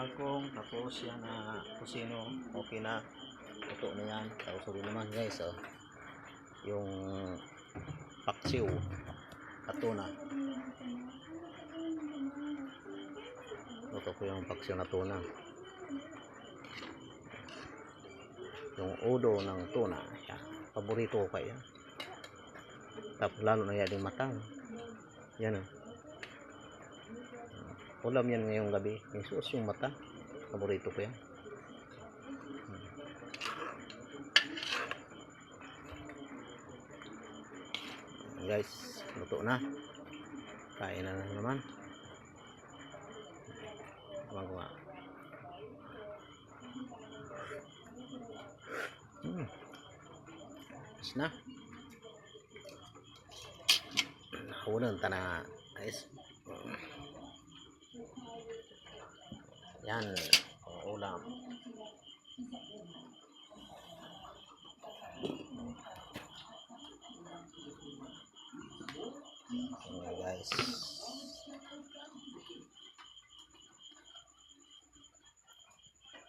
kangkong, tapos yan na kusino, okay na. Ito na yan. Tapos ulit naman guys, oh. Yung paksiw, ato na. Luto ko yung paksiw na tuna. Yung udo ng tuna. Yan. Paborito ko kaya. Tapos lalo na yan yung matang. Yan oh. Ulam yan ngayong gabi. May sauce yung mata. Paborito ko yan. Hmm. Guys, luto na. Kain na naman. Tama ko nga. Hmm. Tapos na. Nakunan ta na. Guys. Yan. O, ulam. Ayan, guys.